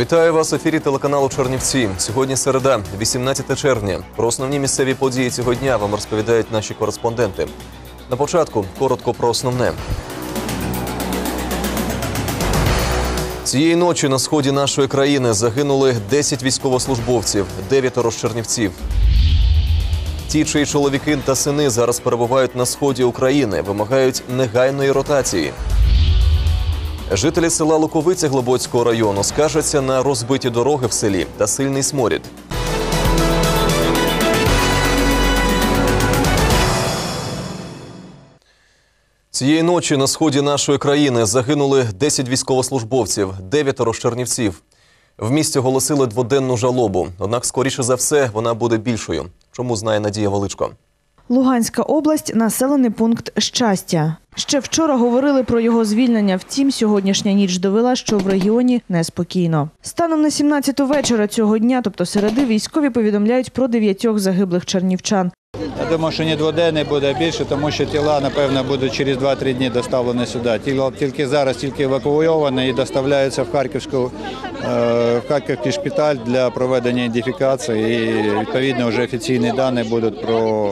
Вітаю вас в ефірі телеканалу Чернівці. Сьогодні середа, 18 червня. Про основні місцеві події цього дня вам розповідають наші кореспонденти. На початку коротко про основне. Цієї ночі на сході нашої країни загинули 10 військовослужбовців, 9 з чернівців. Ті, чиї чоловіки та сини зараз перебувають на сході України, вимагають негайної ротації. Жителі села Луковиця Глибоцького району скаржаться на розбиті дороги в селі та сильний сморід. Цієї ночі на сході нашої країни загинули 10 військовослужбовців, 9 з чернівців. В місті оголосили дводенну жалобу, однак, скоріше за все, вона буде більшою. Чому знає Надія Величко? Луганська область населений пункт щастя. Ще вчора говорили про його звільнення. Втім, сьогоднішня ніч довела, що в регіоні неспокійно. Станом на 17 вечора цього дня, тобто середи, військові повідомляють про дев'ятьох загиблих чернівчан. Я думаю, що не дводенний буде більше, тому що тіла, напевно, будуть через 2-3 дні доставлені сюди. Тіла тільки зараз тільки евакуйовані і доставляються в Харківську е, в Харківський шпиталь для проведення ідентифікації. І відповідно вже офіційні дані будуть про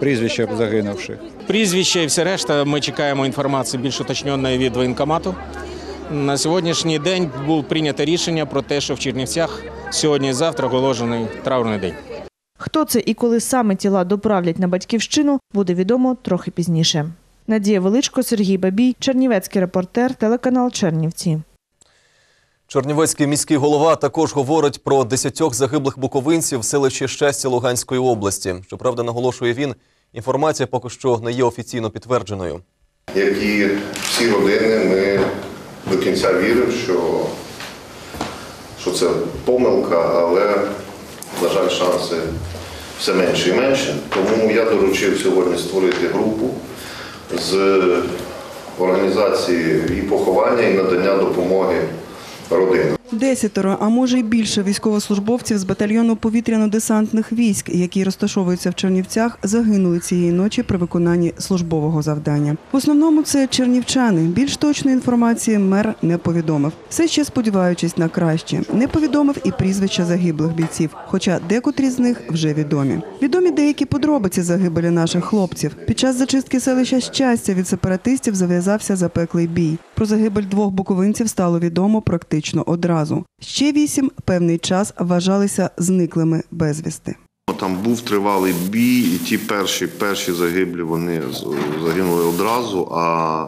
прізвища загинувших. Прізвище і все решта. Ми чекаємо інформації більш уточненої від воєнкомату. На сьогоднішній день було прийнято рішення про те, що в Чернівцях сьогодні і завтра оголошений траурний день. Хто це і коли саме тіла доправлять на батьківщину, буде відомо трохи пізніше. Надія Величко, Сергій Бабій, Чернівецький репортер, телеканал Чернівці. Чернівецький міський голова також говорить про десятьох загиблих буковинців в селищі Щастя Луганської області. Щоправда, наголошує він, інформація поки що не є офіційно підтвердженою. як і всі родини, ми до кінця віримо, що, що це помилка, але, на жаль, шанси все менше і менше. Тому я доручив сьогодні створити групу з організації і поховання, і надання допомоги родинам. Десятеро, а може й більше військовослужбовців з батальйону повітряно-десантних військ, які розташовуються в Чернівцях, загинули цієї ночі при виконанні службового завдання. В основному це чернівчани. Більш точної інформації мер не повідомив. Все ще сподіваючись на краще. Не повідомив і прізвища загиблих бійців, хоча декотрі з них вже відомі. Відомі деякі подробиці загибелі наших хлопців. Під час зачистки селища щастя від сепаратистів зав'язався запеклий бій. Про загибель двох буковинців стало відомо практично одразу. Ще вісім певний час вважалися зниклими безвісти. Там був тривалий бій, і ті перші, перші загиблі вони загинули одразу. А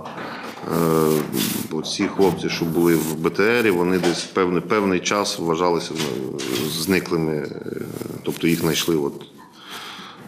е, ці хлопці, що були в БТРі, вони десь певний, певний час вважалися ну, зниклими, е, тобто їх знайшли от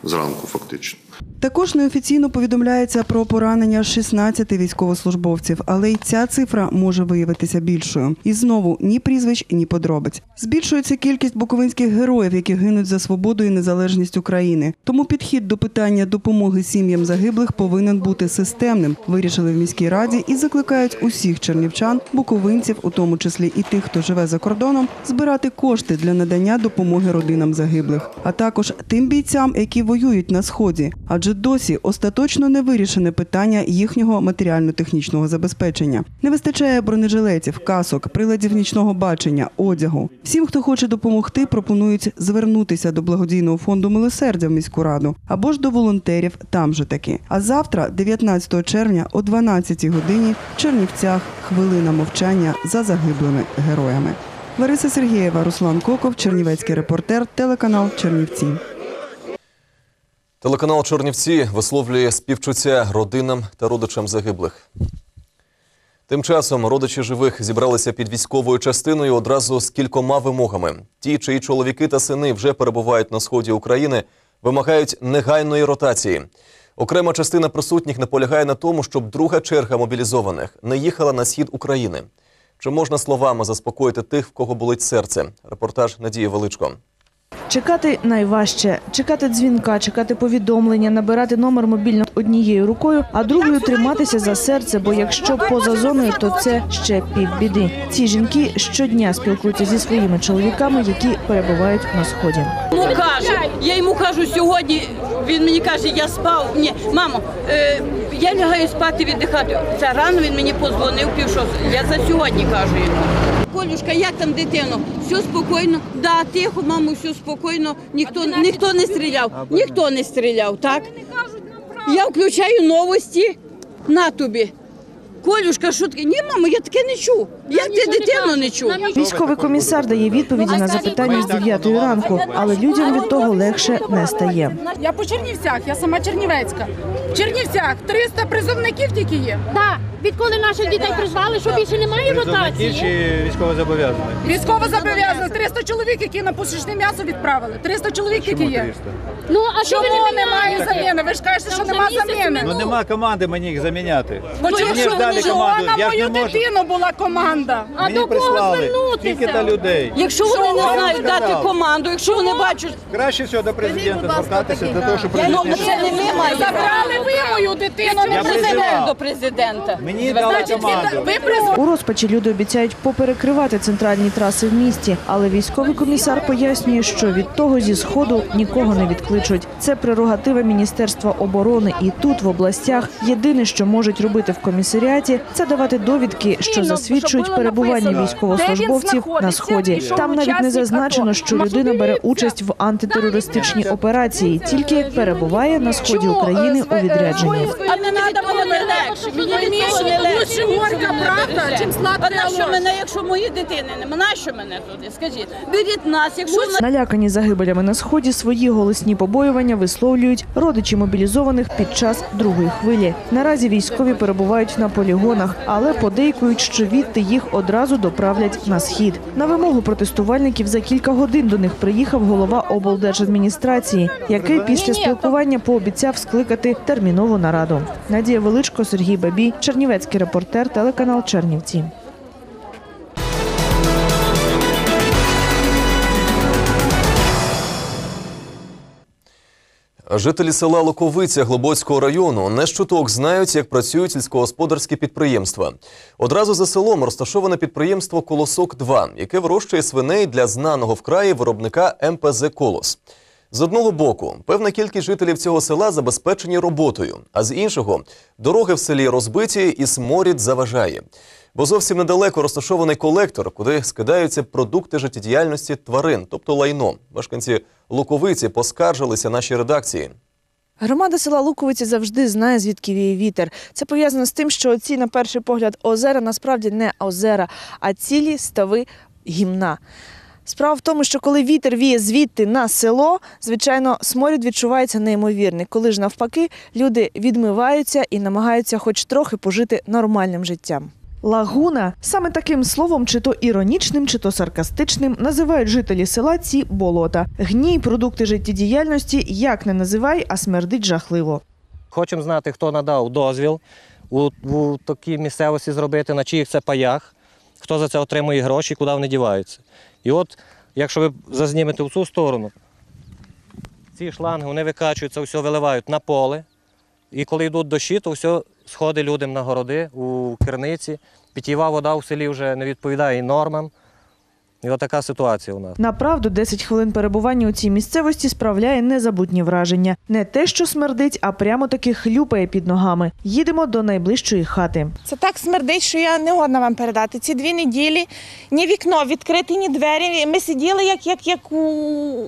зранку, фактично. Також неофіційно повідомляється про поранення 16 військовослужбовців, але й ця цифра може виявитися більшою. І знову ні прізвищ, ні подробиць. Збільшується кількість буковинських героїв, які гинуть за свободу і незалежність України. Тому підхід до питання допомоги сім'ям загиблих повинен бути системним. Вирішили в міській раді і закликають усіх чернівчан, буковинців, у тому числі і тих, хто живе за кордоном, збирати кошти для надання допомоги родинам загиблих, а також тим бійцям, які воюють на сході, адже досі остаточно не вирішене питання їхнього матеріально-технічного забезпечення. Не вистачає бронежилетів, касок, приладів нічного бачення, одягу. Всім, хто хоче допомогти, пропонують звернутися до благодійного фонду милосердя в міську раду або ж до волонтерів там же таки. А завтра, 19 червня, о 12 годині, в Чернівцях хвилина мовчання за загиблими героями. Лариса Сергієва, Руслан Коков, Чернівецький репортер, телеканал Чернівці. Телеканал Чернівці висловлює співчуття родинам та родичам загиблих. Тим часом родичі живих зібралися під військовою частиною одразу з кількома вимогами. Ті, чиї чоловіки та сини вже перебувають на сході України, вимагають негайної ротації. Окрема частина присутніх наполягає на тому, щоб друга черга мобілізованих не їхала на схід України. Чи можна словами заспокоїти тих, в кого болить серце? Репортаж Надії Величко. Чекати найважче. Чекати дзвінка, чекати повідомлення, набирати номер мобільного однією рукою, а другою триматися за серце, бо якщо поза зоною, то це ще півбіди. Ці жінки щодня спілкуються зі своїми чоловіками, які перебувають на сході. Йому я йому кажу сьогодні. Він мені каже, я спав. Ні, мамо, е, я лягаю спати віддихати. Це рано він мені подзвонив пів шостого. Я за сьогодні кажу йому. Колюшка, як там дитину? Все спокійно. Да, тихо, мамо, все спокійно. Ніхто, ніхто не стріляв. Ніхто не стріляв, так? Я включаю новості на тобі. Колюшка, що таке? Ні, мамо, я таке не чув. Як ти дитину не чув? Військовий комісар дає відповіді на запитання з 9 ранку, але людям від того легше не стає. Я по Чернівцях, я сама Чернівецька. В Чернівцях 300 призовників тільки є. Так, відколи наших дітей призвали, що більше немає ротації. чи військово зобов'язані? Військово зобов'язано 300 чоловік, які на пушечне м'ясо відправили. 300 чоловік тільки є. Ну а що ви Чому не немає міняєте? заміни? Ви ж кажете, що Там нема за місяць заміни. Ну нема команди мені їх заміняти. Бо Мені якщо ж дали команду, на я ж мою не можу. дитину була команда. А Мені до кого прислали звернутися? тільки та людей. Якщо вони не Що? знають дати команду, якщо вони бачать, Краще всього до президента звертатися для того, щоб ну президент... це не ми маємо. Забрали ви мою дитину. Я не Президент до президента. Мені дали команду. ви призвали. У розпачі люди обіцяють поперекривати центральні траси в місті, але військовий комісар пояснює, що від того зі сходу нікого не відкличуть. Це прерогатива Міністерства оборони, і тут в областях єдине, що можуть робити в комісаріаті, це давати довідки, що ну, засвідчують перебування військовослужбовців на сході. Там навіть не зазначено, що людина бере участь в антитерористичній операції, тільки перебуває на сході України у відрядженні. А не треба було не легше. Мені від того не легше. Горька правда, чим А сладкий на що ложь. мене, якщо мої дитини нема? На що мене туди? Скажіть, беріть нас, якщо Налякані загибелями на сході свої голосні побоювання висловлюють родичі мобілізованих під час другої хвилі. Наразі військові перебувають на полігонах, але подейкують, що відти їх одразу доправлять на схід. На вимогу протестувальників за кілька годин до них приїхав голова облдержадміністрації, який після спілкування пообіцяв скликати термінову нараду. Надія Величко, Сергій Бабій, Чернівецький репортер, телеканал Чернівці. Жителі села Луковиця Глибоцького району не щуток знають, як працюють сільськогосподарські підприємства. Одразу за селом розташоване підприємство Колосок 2 яке вирощує свиней для знаного в краї виробника МПЗ Колос. З одного боку, певна кількість жителів цього села забезпечені роботою, а з іншого дороги в селі розбиті і сморід заважає. Бо зовсім недалеко розташований колектор, куди скидаються продукти життєдіяльності тварин, тобто лайно. Мешканці Луковиці поскаржилися нашій редакції. Громада села Луковиці завжди знає, звідки віє вітер. Це пов'язано з тим, що ці, на перший погляд, озера насправді не озера, а цілі стави гімна. Справа в тому, що коли вітер віє звідти на село, звичайно, сморід відчувається неймовірний. Коли ж навпаки, люди відмиваються і намагаються хоч трохи пожити нормальним життям. Лагуна саме таким словом, чи то іронічним, чи то саркастичним, називають жителі села ці болота. Гній, продукти життєдіяльності, як не називай, а смердить жахливо. Хочемо знати, хто надав дозвіл у, у такій місцевості зробити, на чиїх це паях, хто за це отримує гроші, куди вони діваються. І от, якщо ви зазнімете в цю сторону, ці шланги вони викачуються, все виливають на поле. І коли йдуть дощі, то все сходить людям на городи у керниці. Питєва вода в селі вже не відповідає нормам. І от така ситуація у нас. Направду, 10 хвилин перебування у цій місцевості справляє незабутні враження. Не те, що смердить, а прямо таки хлюпає під ногами. Їдемо до найближчої хати. Це так смердить, що я не годна вам передати. Ці дві неділі ні вікно відкрите, ні двері. Ми сиділи як, як, як у,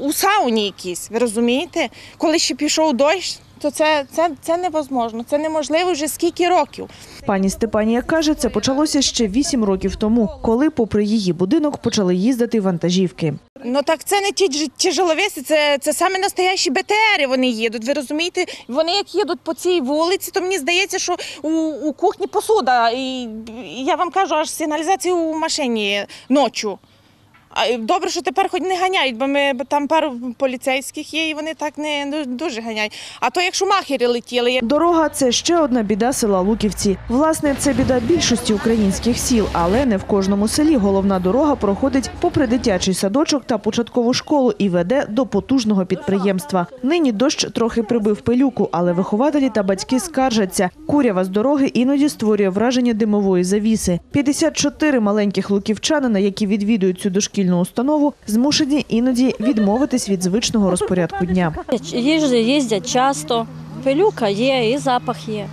у сауні якійсь. Ви розумієте? Коли ще пішов дощ, то це, це, це невозможно. Це неможливо вже скільки років. Пані Степанія каже, це почалося ще 8 років тому, коли, попри її будинок, почали їздити вантажівки. Ну так це не ті тяжеловеси, це, це саме настоящі БТРи вони їдуть. Ви розумієте? Вони як їдуть по цій вулиці, то мені здається, що у, у кухні посуда. І я вам кажу, аж сигналізація у машині ночі. Добре, що тепер хоч не ганяють, бо ми там пару поліцейських є, і вони так не дуже ганяють. А то якщо махери летіли, Дорога це ще одна біда села Луківці. Власне, це біда більшості українських сіл, але не в кожному селі головна дорога проходить попри дитячий садочок та початкову школу і веде до потужного підприємства. Нині дощ трохи прибив пилюку, але вихователі та батьки скаржаться. Курява з дороги іноді створює враження димової завіси. 54 маленьких луківчанина, які відвідують цю дошкільну установу, змушені іноді відмовитись від звичного розпорядку дня. Їздять, їздять часто. Пилюка є, і запах є.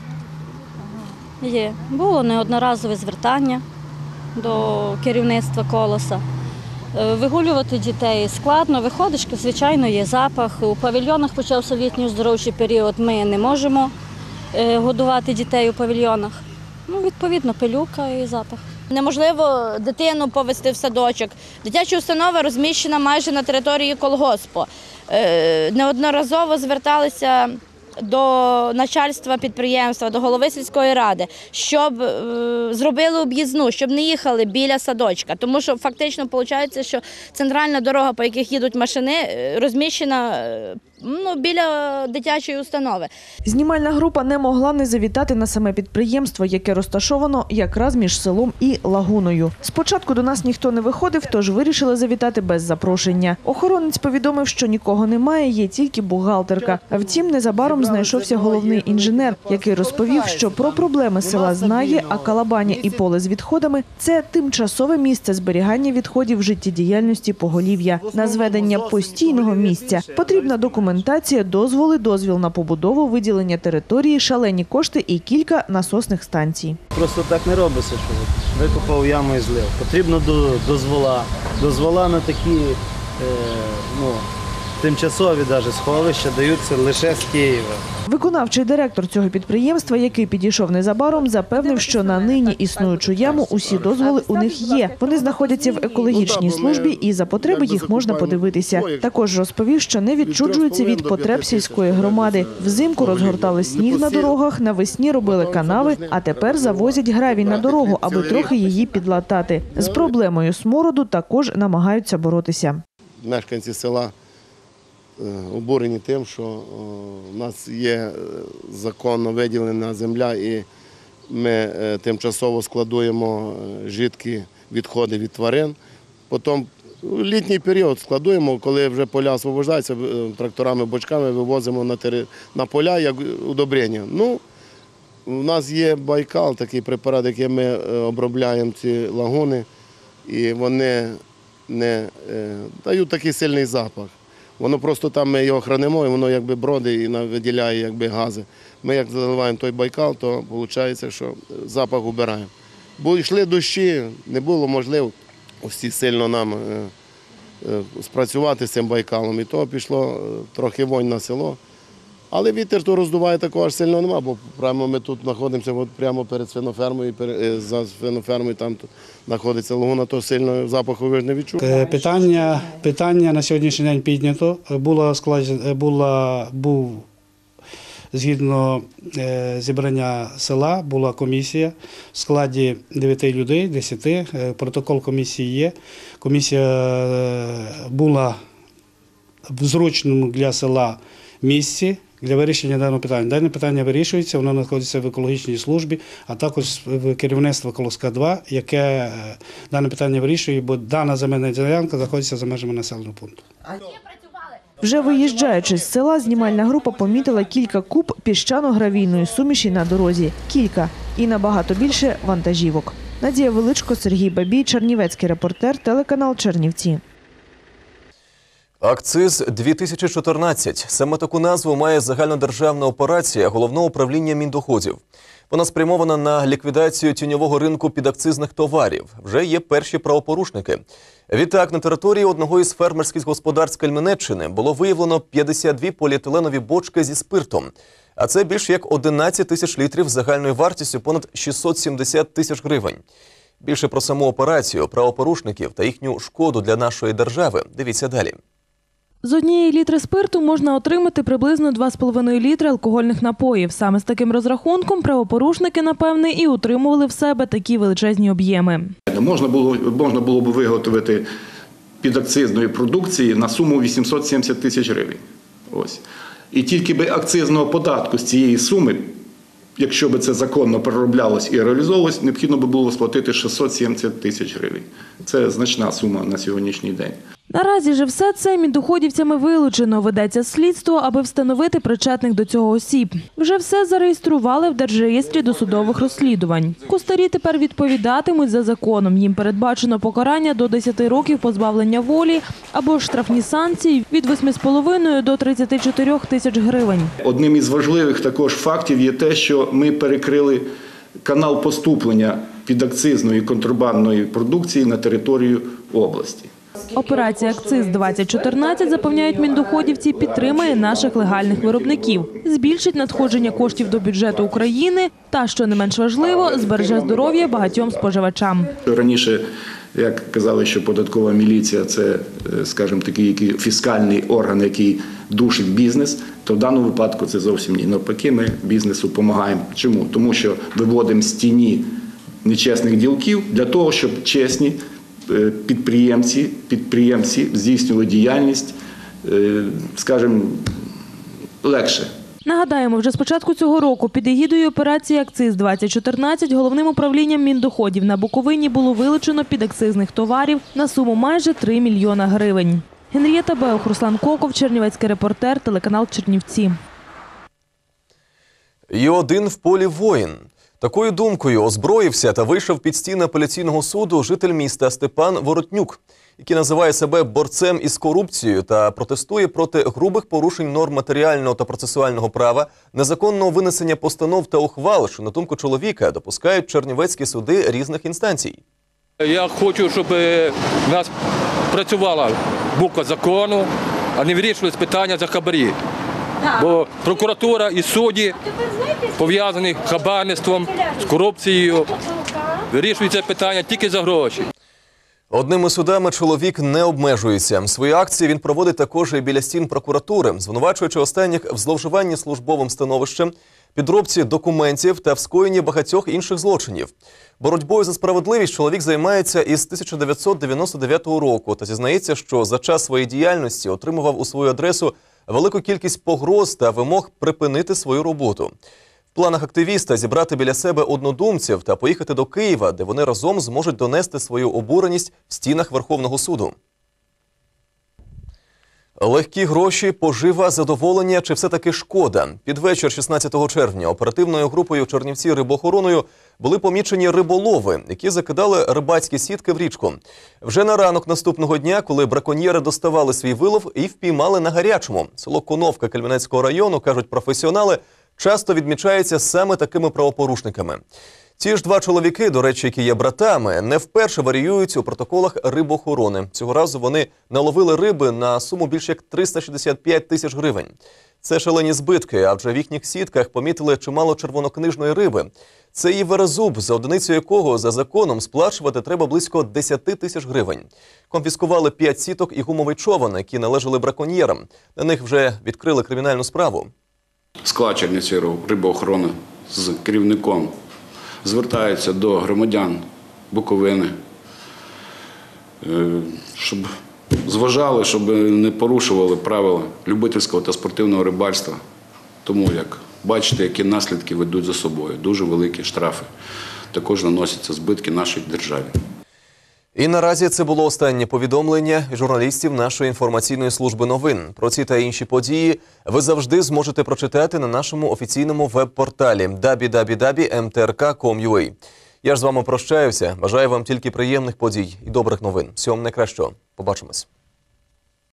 Є. Було неодноразове звертання. до керівництва колоса. Е, Вигулювати дітей складно, виходиш, звичайно, є запах. У павільйонах почався літній оздоровчий період. Ми не можемо е, годувати дітей у павільйонах. Ну, відповідно, пилюка і запах. Неможливо дитину повести в садочок. Дитяча установа розміщена майже на території колгоспу. Е, Неодноразово зверталися до начальства підприємства, до голови сільської ради, щоб е, зробили об'їзну, щоб не їхали біля садочка. Тому що фактично виходить, що центральна дорога, по яких їдуть машини, е, розміщена е, ну, біля дитячої установи. Знімальна група не могла не завітати на саме підприємство, яке розташовано якраз між селом і лагуною. Спочатку до нас ніхто не виходив, тож вирішили завітати без запрошення. Охоронець повідомив, що нікого немає, є тільки бухгалтерка. Втім, незабаром знайшовся головний інженер, який розповів, що про проблеми села знає, а калабаня і поле з відходами це тимчасове місце зберігання відходів життєдіяльності поголів'я. На зведення постійного місця потрібна документація, дозволи, дозвіл на побудову, виділення території, шалені кошти і кілька насосних станцій. Просто так не робиться, що викопав яму і злив. Потрібно до, дозвола. Дозвола на такі е, ну, тимчасові даже сховища даються лише з Києва. Виконавчий директор цього підприємства, який підійшов незабаром, запевнив, що на нині існуючу яму усі дозволи у них є. Вони знаходяться в екологічній службі, і за потреби їх можна подивитися. Також розповів, що не відчуджуються від потреб сільської громади. Взимку розгортали сніг на дорогах, навесні робили канави, а тепер завозять гравій на дорогу, аби трохи її підлатати. З проблемою смороду також намагаються боротися. мешканці села е, обурені тим, що е, в нас є е, законно виділена земля і ми е, тимчасово складуємо е, жидкі відходи від тварин. Потім в літній період складуємо, коли вже поля освобождаються, е, тракторами, бочками вивозимо на, тери- на поля як удобрення. Ну, у нас є Байкал, такий препарат, яким ми е, обробляємо ці лагуни, і вони не е, дають такий сильний запах. Воно просто там ми його хранимо, і воно якби бродить і виділяє якби гази. Ми як заливаємо той байкал, то виходить, що запах убираємо. Бо йшли дощі, не було можливо всі сильно нам е, е, спрацювати з цим байкалом. І то пішло е, трохи вонь на село. Але вітер то роздуває такого аж сильно нема, бо прямо ми тут знаходимося от прямо перед свинофермою, е, за свинофермою там знаходиться лагуна, то сильно запаху ви ж не відчуєте. Е, Питання, питання на сьогоднішній день піднято. Було складено, була, був згідно е, зібрання села, була комісія в складі 9 людей, 10. Е, Протокол комісії є. Комісія е, була в зручному для села місці. Для вирішення даного питання. Дане питання вирішується, воно знаходиться в екологічній службі, а також в керівництво Колоска 2, яке е, дане питання вирішує, бо дана земельна ділянка знаходиться за межами населеного пункту. Вже виїжджаючи з села, знімальна група помітила кілька куб піщано-гравійної суміші на дорозі. Кілька і набагато більше вантажівок. Надія Величко, Сергій Бабій, Чернівецький репортер, телеканал Чернівці. Акциз 2014 саме таку назву має загальнодержавна операція головного управління міндоходів. Вона спрямована на ліквідацію тіньового ринку підакцизних товарів. Вже є перші правопорушники. Відтак на території одного із фермерських господарств Кельменеччини було виявлено 52 поліетиленові бочки зі спиртом. А це більш як 11 тисяч літрів загальною вартістю понад 670 тисяч гривень. Більше про саму операцію, правопорушників та їхню шкоду для нашої держави. Дивіться далі. З однієї літри спирту можна отримати приблизно 2,5 літри алкогольних напоїв. Саме з таким розрахунком правопорушники, напевне, і утримували в себе такі величезні об'єми. Можна було, можна було б виготовити підакцизної продукції на суму 870 тисяч гривень. Ось. І тільки би акцизного податку з цієї суми, якщо би це законно перероблялось і реалізовувалось, необхідно би було сплатити 670 тисяч гривень. Це значна сума на сьогоднішній день. Наразі же все це міндоходівцями вилучено. Ведеться слідство, аби встановити причетних до цього осіб. Вже все зареєстрували в держреєстрі досудових розслідувань. Кустарі тепер відповідатимуть за законом. Їм передбачено покарання до 10 років позбавлення волі або штрафні санкції від 8,5 до 34 тисяч гривень. Одним із важливих також фактів є те, що ми перекрили канал поступлення підакцизної контрабандної продукції на територію області. Операція «Акциз 2014», запевняють міндоходівці, підтримає наших легальних виробників, збільшить надходження коштів до бюджету України та, що не менш важливо, збереже здоров'я багатьом споживачам. Раніше, як казали, що податкова міліція це, е, скажімо, такий фіскальний орган, який душить бізнес, то в даному випадку це зовсім ні. Навпаки, ми бізнесу допомагаємо. Чому? Тому що виводимо з тіні нечесних ділків для того, щоб чесні підприємці, підприємці здійснювали діяльність, е, скажімо, легше. Нагадаємо, вже з початку цього року під егідою операції «Акциз 2014» головним управлінням міндоходів на Буковині було вилучено підакцизних товарів на суму майже 3 мільйона гривень. Генрієта Беух, Руслан Коков, Чернівецький репортер, телеканал Чернівці. І один в полі воїн. Такою думкою озброївся та вийшов під стіни апеляційного суду житель міста Степан Воротнюк, який називає себе борцем із корупцією та протестує проти грубих порушень норм матеріального та процесуального права, незаконного винесення постанов та ухвал, що на думку чоловіка допускають чернівецькі суди різних інстанцій. Я хочу, щоб е, в нас працювала буква закону, а не вирішувалися питання за хабарі. Бо прокуратура і судді пов'язані з хабарництвом, з корупцією, вирішують це питання тільки за гроші. Одними судами чоловік не обмежується. Свої акції він проводить також і біля стін прокуратури, звинувачуючи останніх в зловживанні службовим становищем, підробці документів та в скоєнні багатьох інших злочинів. Боротьбою за справедливість чоловік займається із 1999 року та зізнається, що за час своєї діяльності отримував у свою адресу велику кількість погроз та вимог припинити свою роботу. В планах активіста зібрати біля себе однодумців та поїхати до Києва, де вони разом зможуть донести свою обуреність в стінах Верховного суду. Легкі гроші, пожива, задоволення чи все-таки шкода? Під вечір 16 червня оперативною групою Чернівці рибохороною були помічені риболови, які закидали рибацькі сітки в річку. Вже на ранок наступного дня, коли браконьєри доставали свій вилов і впіймали на гарячому. Село Коновка Кельменецького району, кажуть професіонали, часто відмічається саме такими правопорушниками. Ці ж два чоловіки, до речі, які є братами, не вперше варіюють у протоколах рибоохорони. Цього разу вони наловили риби на суму більше як 365 тисяч гривень. Це шалені збитки, адже в їхніх сітках помітили чимало червонокнижної риби. Це і верезуб, за одиницю якого за законом сплачувати треба близько 10 тисяч гривень. Конфіскували 5 сіток і гумовий човен, які належали браконьєрам. На них вже відкрили кримінальну справу. Склад Чернівці рибоохорони з керівником звертаються до громадян Буковини, е, щоб зважали, щоб не порушували правила любительського та спортивного рибальства. Тому як бачите, які наслідки ведуть за собою. Дуже великі штрафи. Також наносяться збитки нашій державі. І наразі це було останнє повідомлення журналістів нашої інформаційної служби новин. Про ці та інші події ви завжди зможете прочитати на нашому офіційному веб-порталі www.mtrk.com.ua. Я ж з вами прощаюся. Бажаю вам тільки приємних подій і добрих новин. Всього найкращого. Побачимось.